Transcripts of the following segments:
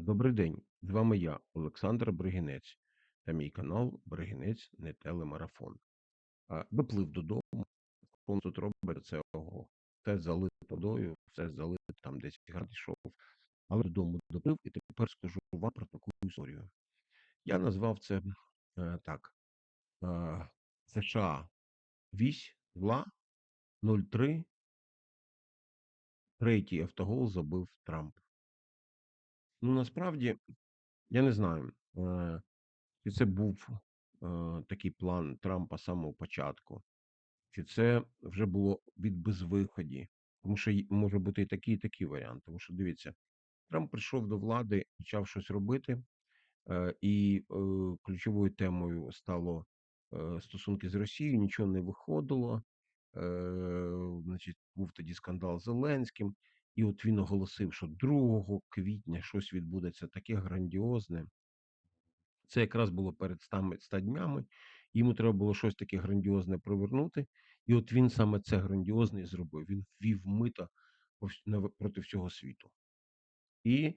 Добрий день, з вами я, Олександр Бригінець, та мій канал Бригінець не телемарафон. А, Доплив додому, тут робить це ого. Все залито водою, все залито, там десь йшов. Але додому доплив і тепер скажу вам про таку історію. Я назвав це е, так: е, США вісь зла 03, третій автогол забив Трамп. Ну насправді я не знаю. Е, Чи це був е, такий план Трампа з самого початку, чи це вже було від безвиході? Тому що може бути і такий, і такий варіант. Тому що дивіться, Трамп прийшов до влади, почав щось робити, е, і ключовою темою стало стосунки з Росією, нічого не виходило. Значить, був тоді скандал з Зеленським, і от він оголосив, що 2 квітня щось відбудеться таке грандіозне. Це якраз було перед 100 100 днями. Йому треба було щось таке грандіозне провернути. І от він саме це грандіозне і зробив. Він ввів мита проти всього світу. І е,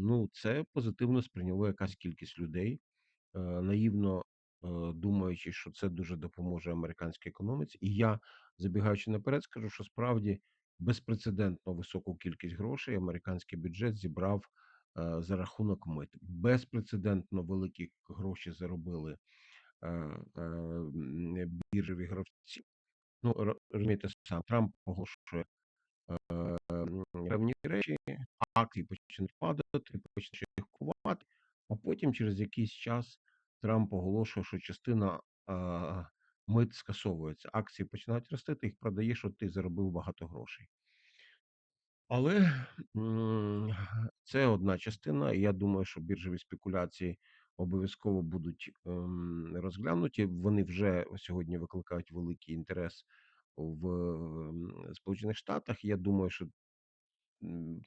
ну, це позитивно сприйняло якась кількість людей, е, наївно е, думаючи, що це дуже допоможе американській економіці. І я, забігаючи наперед, скажу, що справді безпрецедентно високу кількість грошей американський бюджет зібрав е, за рахунок мит. Безпрецедентно великі гроші заробили е, е, біржові гравці. Ну, ро- розумієте, сам Трамп оголошує певні речі, акції почнуть падати, почнуть їх кувати, а потім через якийсь час Трамп оголошує, що частина мит скасовується. Акції починають рости, ти їх продаєш, от ти заробив багато грошей. Але це одна частина, і я думаю, що біржові спекуляції обов'язково будуть ем, розглянуті. Вони вже сьогодні викликають великий інтерес в Сполучених Штатах. Я думаю, що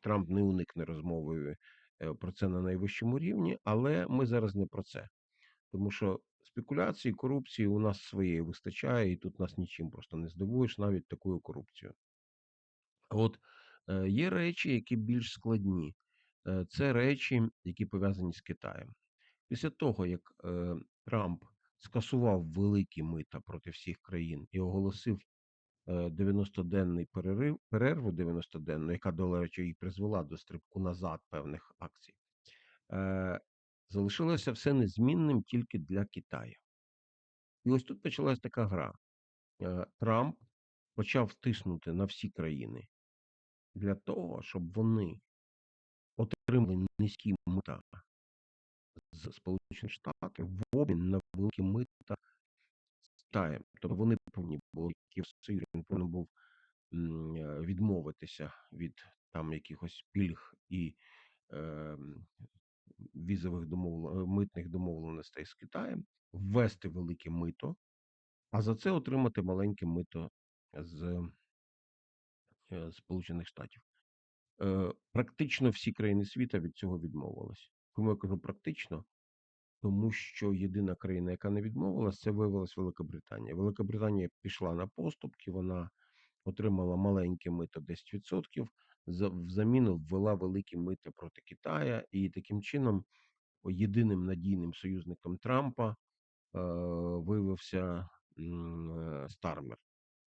Трамп не уникне розмови е, про це на найвищому рівні, але ми зараз не про це. Тому що спекуляції, корупції у нас своєї вистачає, і тут нас нічим просто не здивуєш, навіть такою корупцією. А От е, є речі, які більш складні. Е, Це речі, які пов'язані з Китаєм. Після того, як е, Трамп скасував великі мита проти всіх країн і оголосив е, 90-денний перерив, перерву 90-денну, яка, до речі, і призвела до стрибку назад певних акцій, е, залишилося все незмінним тільки для Китаю. І ось тут почалась така гра. Е, Трамп почав тиснути на всі країни для того, щоб вони отримали низькі мита з Сполучених Штатів в обмін на великі мита з Китаєм. Тобто вони повинні були повинен був е, відмовитися від там якихось пільг і е, візових домовлен... митних домовленостей з Китаєм, ввести велике мито, а за це отримати маленьке мито з е, Сполучених Штатів. Е, Практично всі країни світу від цього відмовились. Чому я кажу практично? Тому що єдина країна, яка не відмовилась, це виявилась Великобританія. Великобританія пішла на поступки, вона отримала маленьке мито 10%, за в заміну ввела великі мити проти Китая, і таким чином єдиним надійним союзником Трампа е, виявився е, Стармер,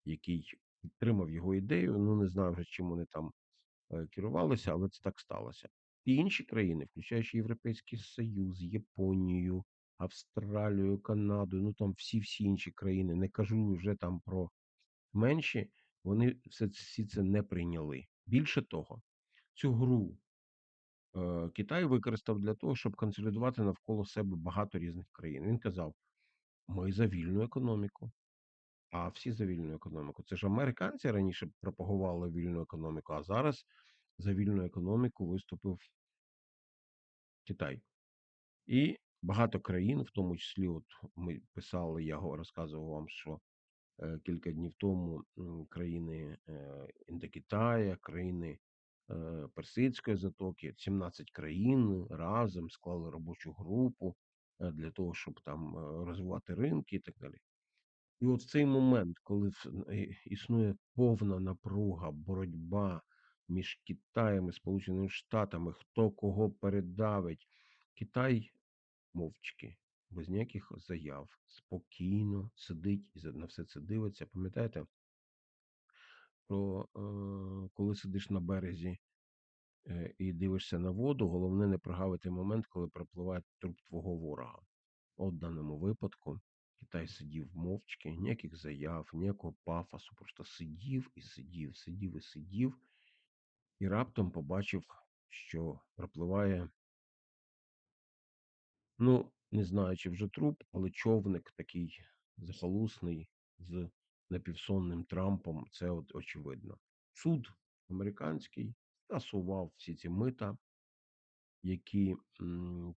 який підтримав його ідею. Ну не знаю вже чим вони там е, керувалися, але це так сталося. І інші країни, включаючи Європейський Союз, Японію, Австралію, Канаду, ну там всі-всі інші країни, не кажу вже там про менші, вони все це не прийняли. Більше того, цю гру е, Китай використав для того, щоб консолідувати навколо себе багато різних країн. Він казав: ми за вільну економіку. А всі за вільну економіку. Це ж американці раніше пропагували вільну економіку, а зараз за вільну економіку виступив Китай. І багато країн, в тому числі, от ми писали, я розказував вам, що кілька днів тому країни е, Індокитая, країни е, Персидської затоки, 17 країн разом склали робочу групу для того, щоб там розвивати ринки і так далі. І от в цей момент, коли існує повна напруга, боротьба між Китаєм і Сполученими Штатами, хто кого передавить. Китай мовчки, без ніяких заяв, спокійно сидить і на все це дивиться. Пам'ятаєте, про е, коли сидиш на березі е, і дивишся на воду, головне не прогавити момент, коли пропливає труп твого ворога. От в даному випадку Китай сидів мовчки, ніяких заяв, ніякого пафосу, просто сидів і сидів, сидів і сидів, і раптом побачив, що пропливає, ну, не знаю, чи вже труп, але човник такий захолусний з напівсонним Трампом. Це от очевидно. Суд американський скасував всі ці мита, які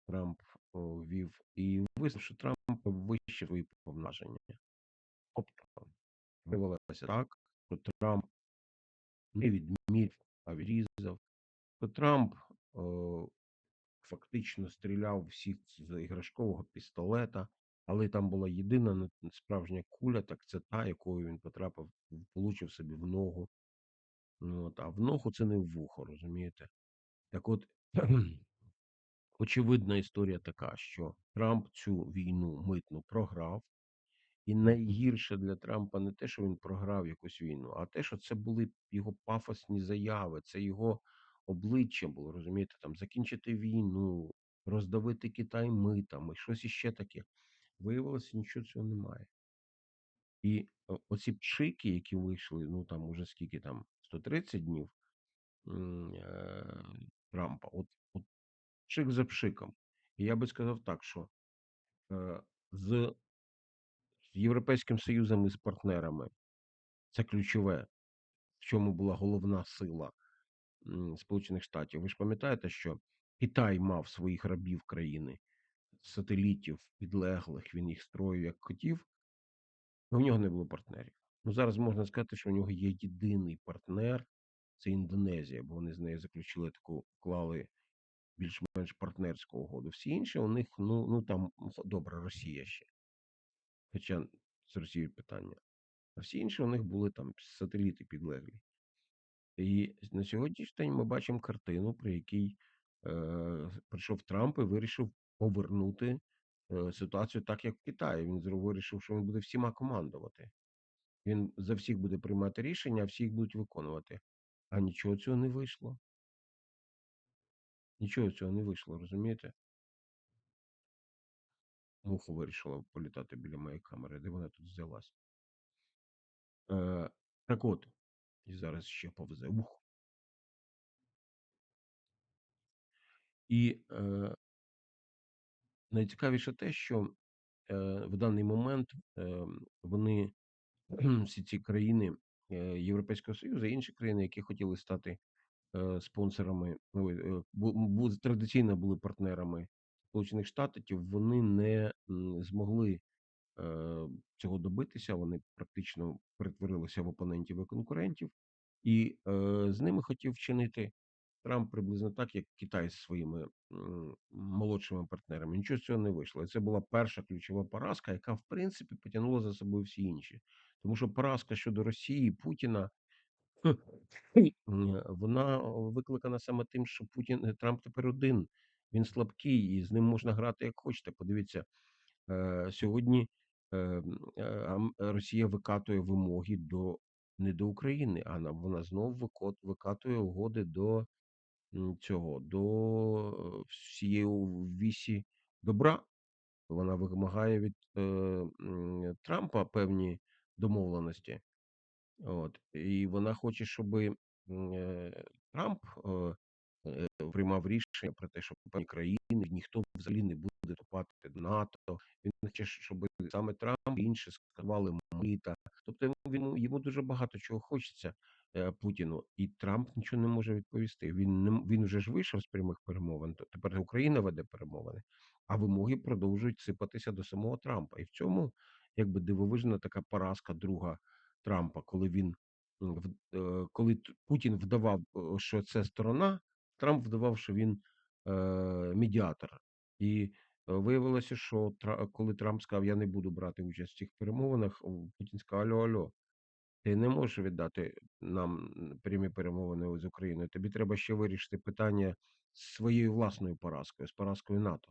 Трамп о, ввів, і визнав, що Трамп вище свої повноваження. Тобто виявилося так, що Трамп не відміряв, а відрізав, що Трамп фактично стріляв всіх з іграшкового пістолета, але там була єдина справжня куля, так це та, якою він потрапив, влучив собі в ногу. Ну, От, а в ногу це не в вухо, розумієте? Так от, очевидна історія така, що Трамп цю війну митну програв. І найгірше для Трампа не те, що він програв якусь війну, а те, що це були його пафосні заяви, це його обличчя було, розумієте, там закінчити війну, роздавити Китай митами, щось іще таке. Виявилося, нічого цього немає. І оці пшики, які вийшли, ну там уже скільки там, 130 днів е, Трампа, от, от пшик за пшиком. І я би сказав так, що е, з Європейським Союзом і з партнерами це ключове, в чому була головна сила Сполучених Штатів. Ви ж пам'ятаєте, що Китай мав своїх рабів країни, сателітів, підлеглих, він їх строїв як хотів, але в нього не було партнерів. Ну зараз можна сказати, що в нього є єдиний партнер це Індонезія, бо вони з нею заключили таку, клали більш-менш партнерську угоду. Всі інші у них, ну, ну там добре, Росія ще. Хоча з Росією питання. А всі інші у них були там сателіти підлеглі. І на сьогоднішній день ми бачимо картину, при якій е, прийшов Трамп і вирішив повернути е, ситуацію так, як в Китаї. Він вирішив, що він буде всіма командувати. Він за всіх буде приймати рішення, а всі їх будуть виконувати. А нічого цього не вийшло. Нічого цього не вийшло, розумієте? Муха вирішила політати біля моєї камери, де вона тут взялась. Е, так от, і зараз ще повзе. Ух. І е, найцікавіше те, що е, в даний момент е, вони всі ці країни е, Європейського Союзу і інші країни, які хотіли стати е, спонсорами, е, бу, традиційно були партнерами Сполучених Штатів, вони не змогли е, цього добитися. Вони практично перетворилися в опонентів і конкурентів, і е, з ними хотів вчинити Трамп приблизно так, як Китай зі своїми молодшими партнерами. Нічого з цього не вийшло. Це була перша ключова поразка, яка в принципі потягнула за собою всі інші. Тому що поразка щодо Росії Путіна м, вона викликана саме тим, що Путін е, Трамп тепер один. Він слабкий, і з ним можна грати як хочете. Подивіться, е, сьогодні е, е, Росія викатує вимоги до не до України, а на вона знову викатує угоди до цього, до е, всієї вісі добра. Вона вимагає від е, Трампа певні домовленості. От. І вона хоче, щоб Трамп е, е, приймав рішення про те, що певні країни ніхто взагалі не буде вступати до НАТО. Він хоче, щоб саме Трамп і інші складали мита. Тобто він йому дуже багато чого хочеться е, Путіну, і Трамп нічого не може відповісти. Він не він вже ж вийшов з прямих перемовин. То тепер Україна веде перемовини, а вимоги продовжують сипатися до самого Трампа. І в цьому якби дивовижна така поразка друга Трампа, коли він е, коли Путін вдавав, е, що це сторона, Трамп вдавав, що він е, медіатор. І е, виявилося, що коли Трамп сказав, я не буду брати участь в цих перемовинах, Путін сказав, альо, альо, Ти не можеш віддати нам прямі перемовини з Україною. Тобі треба ще вирішити питання з своєю власною поразкою, з поразкою НАТО.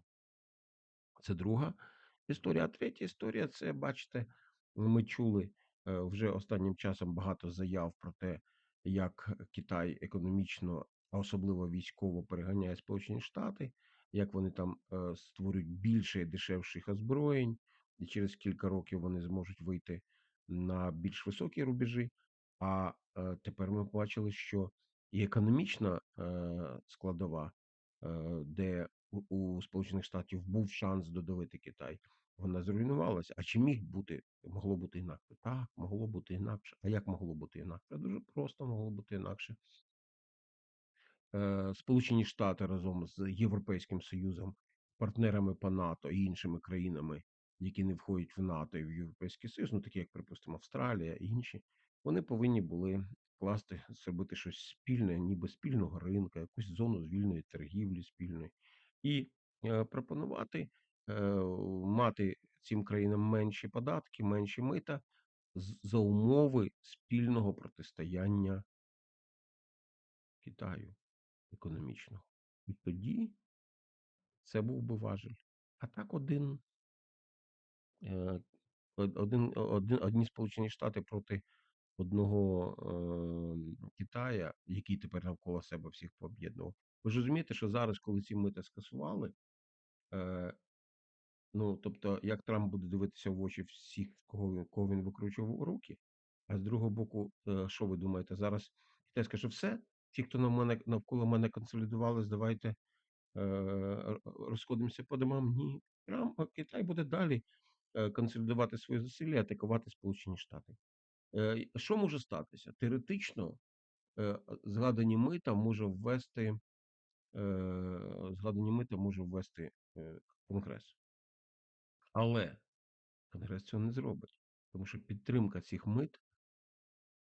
Це друга історія. А третя історія це, бачите, ми чули е, вже останнім часом багато заяв про те, як Китай економічно, а особливо військово переганяє Сполучені Штати, як вони там е, створюють більше дешевших озброєнь, і через кілька років вони зможуть вийти на більш високі рубежі. А е, тепер ми бачили, що і економічна е, складова, де у Сполучених Штатів був шанс додавити Китай, вона зруйнувалася. А чи міг бути, могло бути інакше? Так, могло бути інакше. А як могло бути інакше? Дуже просто могло бути інакше. Е, Сполучені Штати разом з Європейським Союзом, партнерами по НАТО і іншими країнами, які не входять в НАТО і в Європейський Союз, ну такі як, припустимо, Австралія і інші, вони повинні були класти, зробити щось спільне, ніби спільного ринка, якусь зону з вільної торгівлі спільної, і е, пропонувати е, мати цим країнам менші податки, менші мита за умови спільного протистояння Китаю економічного. І тоді це був би важель. А так один, е, один, один, одні Сполучені Штати проти одного е, Китая, який тепер навколо себе всіх пооб'єднував. Ви ж розумієте, що зараз, коли ці мита скасували, е, ну тобто, як Трамп буде дивитися в очі всіх, кого кого він викручував руки, а з другого боку, е, що ви думаєте, зараз Китай скаже, все, ті, хто на мене навколо мене консолідувались, давайте е, розходимося по домам. Ні, Трамп, Китай буде далі е, консолідувати свої зусилля, атакувати Сполучені Штати. Е, Що може статися? Теоретично е, згадані мита може ввести е, згадані мита може ввести е, Конгрес. Але Конгрес цього не зробить, тому що підтримка цих мит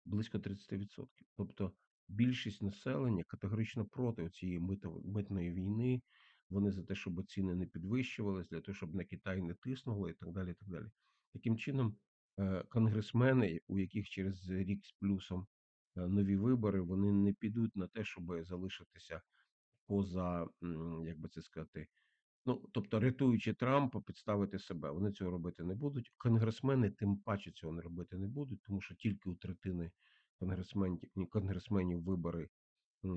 близько 30%. Тобто більшість населення категорично проти цієї митної війни. Вони за те, щоб ціни не підвищувались, для того, щоб на Китай не тиснуло і так далі. і так далі. Таким чином, е, конгресмени, у яких через рік з плюсом е, нові вибори, вони не підуть на те, щоб залишитися поза, як би це сказати, Ну, тобто, рятуючи Трампа, підставити себе. Вони цього робити не будуть. Конгресмени тим паче цього не робити не будуть, тому що тільки у третини конгресменів, конгресменів вибори е,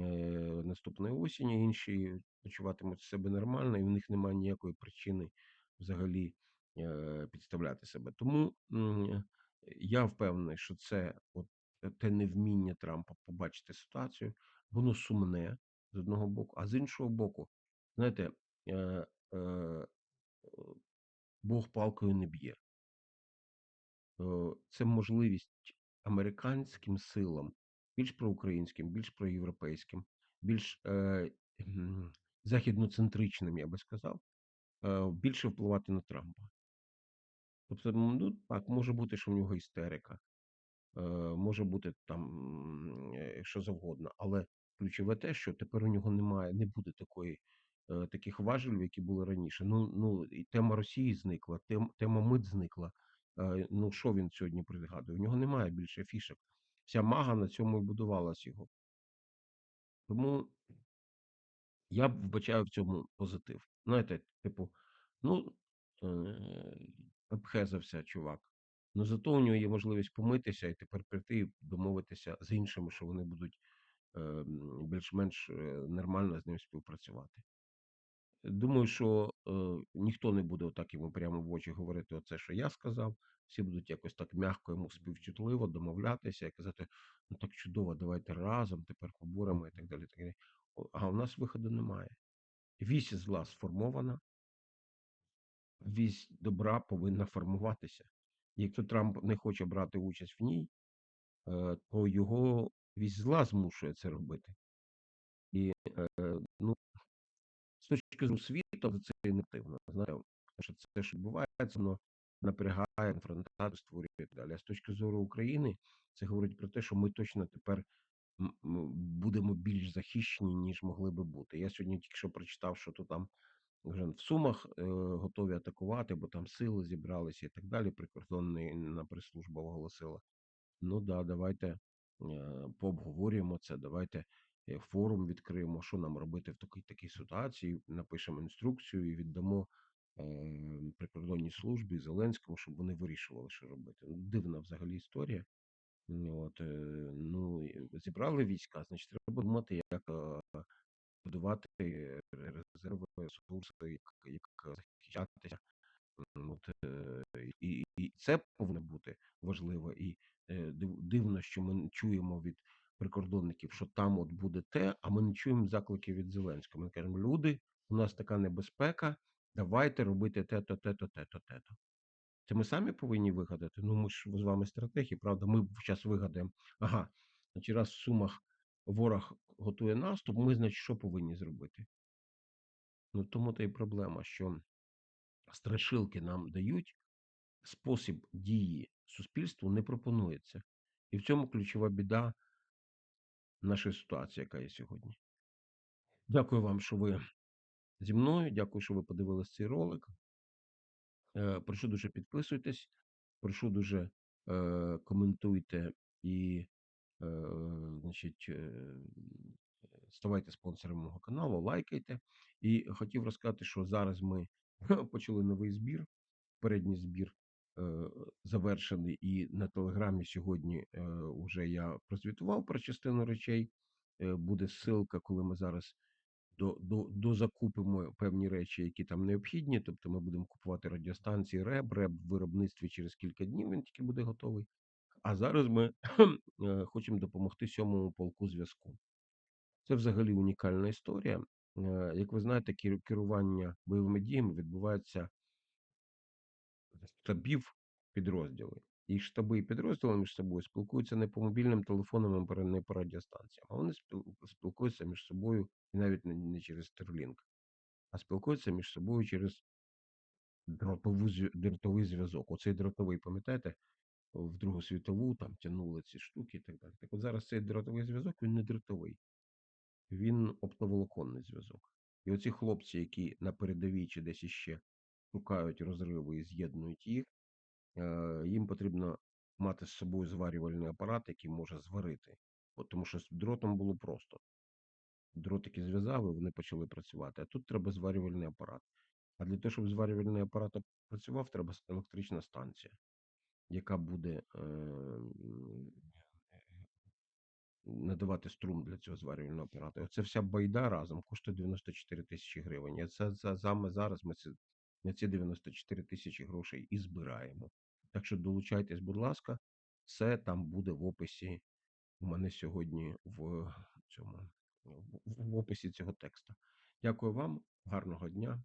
наступної осені, інші почуватимуть себе нормально, і в них немає ніякої причини взагалі е, підставляти себе. Тому я впевнений, що це от те невміння Трампа побачити ситуацію, воно сумне з одного боку, а з іншого боку, знаєте. Е, Бог палкою не б'є. Це можливість американським силам, більш проукраїнським, більш проєвропейським, більш е, західноцентричним, я би сказав, е, більше впливати на Трампа. Тобто, ну так, може бути, що в нього істерика, е, може бути там е, що завгодно, але ключове те, що тепер у нього немає, не буде такої е, таких важелів, які були раніше. Ну ну і тема Росії зникла, тем, тема мит зникла. Е, ну що він сьогодні пригадує? У нього немає більше фішок. Вся мага на цьому і будувалась його. Тому я вбачаю в цьому позитив. Знаєте, типу, ну е, обхезався чувак. Ну зато у нього є можливість помитися і тепер прийти і домовитися з іншими, що вони будуть е, більш-менш е, нормально з ним співпрацювати. Думаю, що е, ніхто не буде отак йому прямо в очі говорити оце, що я сказав. Всі будуть якось так м'яко йому співчутливо домовлятися і казати: ну так чудово, давайте разом тепер поборемо і так далі. Так далі. А у нас виходу немає. Вісь зла сформована, вісь добра повинна формуватися. Якщо Трамп не хоче брати участь в ній, е, то його вісь зла змушує це робити. І е, ну, точки зору світу, це негативно. Знаєте, що це що відбувається, воно напрягає конфронтацію, створює і так далі. А з точки зору України, це говорить про те, що ми точно тепер будемо більш захищені, ніж могли би бути. Я сьогодні тільки що прочитав, що то там вже в Сумах е, готові атакувати, бо там сили зібралися і так далі. Прикордонна прес-служба оголосила. Ну да, давайте е, пообговорюємо це. Давайте форум відкриємо, що нам робити в такій такій ситуації. Напишемо інструкцію і віддамо е, прикордонній службі Зеленському, щоб вони вирішували, що робити. Ну, Дивна взагалі історія. От, е, ну, зібрали війська, значить, треба думати, як е, будувати резерви, ресурси, як, як захищатися. От, е, і, і це повинно бути важливо. І е, див- дивно, що ми чуємо від прикордонників, що там от буде те, а ми не чуємо закликів від Зеленського. Ми кажемо, люди, у нас така небезпека, давайте робити те-то, те-то, те-то, те-то. Це ми самі повинні вигадати. Ну, ми ж з вами стратегі, правда, ми зараз вигадаємо. Ага, значить, раз в Сумах ворог готує наступ, ми, значить, що повинні зробити? Ну, тому та й проблема, що страшилки нам дають, спосіб дії суспільству не пропонується. І в цьому ключова біда нашої ситуації, яка є сьогодні. Дякую вам, що ви зі мною. Дякую, що ви подивились цей ролик. Е, Прошу дуже підписуйтесь, прошу дуже е, коментуйте і е, значить, ставайте спонсором мого каналу, лайкайте. І хотів розказати, що зараз ми почали новий збір. Передній збір завершений, і на телеграмі сьогодні е, вже я прозвітував про частину речей. Е, буде ссылка, коли ми зараз до, до, дозакупимо певні речі, які там необхідні. Тобто ми будемо купувати радіостанції РЕБ, РЕБ в виробництві через кілька днів він тільки буде готовий. А зараз ми е, хочемо допомогти сьомому полку зв'язку. Це взагалі унікальна історія. Е, Як ви знаєте, керування бойовими діями відбувається штабів підрозділи. І штаби і підрозділи між собою спілкуються не по мобільним телефонам, і не по радіостанціям, а вони спілкуються між собою і навіть не, через Starlink, а спілкуються між собою через дротову, дротовий зв'язок. Оцей дротовий, пам'ятаєте, в Другу світову там тягнули ці штуки і так далі. Так от зараз цей дротовий зв'язок він не дротовий, він оптоволоконний зв'язок. І оці хлопці, які на передовій чи десь іще шукають розриви і з'єднують їх, їм потрібно мати з собою зварювальний апарат, який може зварити. От, тому що з дротом було просто. Дротики зв'язав, і вони почали працювати. А тут треба зварювальний апарат. А для того, щоб зварювальний апарат працював, треба електрична станція, яка буде е, надавати струм для цього зварювального апарату. Оце вся байда разом коштує 94 тисячі гривень. Це за саме зараз ми ці, на ці 94 тисячі грошей і збираємо. Так що долучайтесь, будь ласка, все там буде в описі. У мене сьогодні в цьому в описі цього тексту. Дякую вам, гарного дня.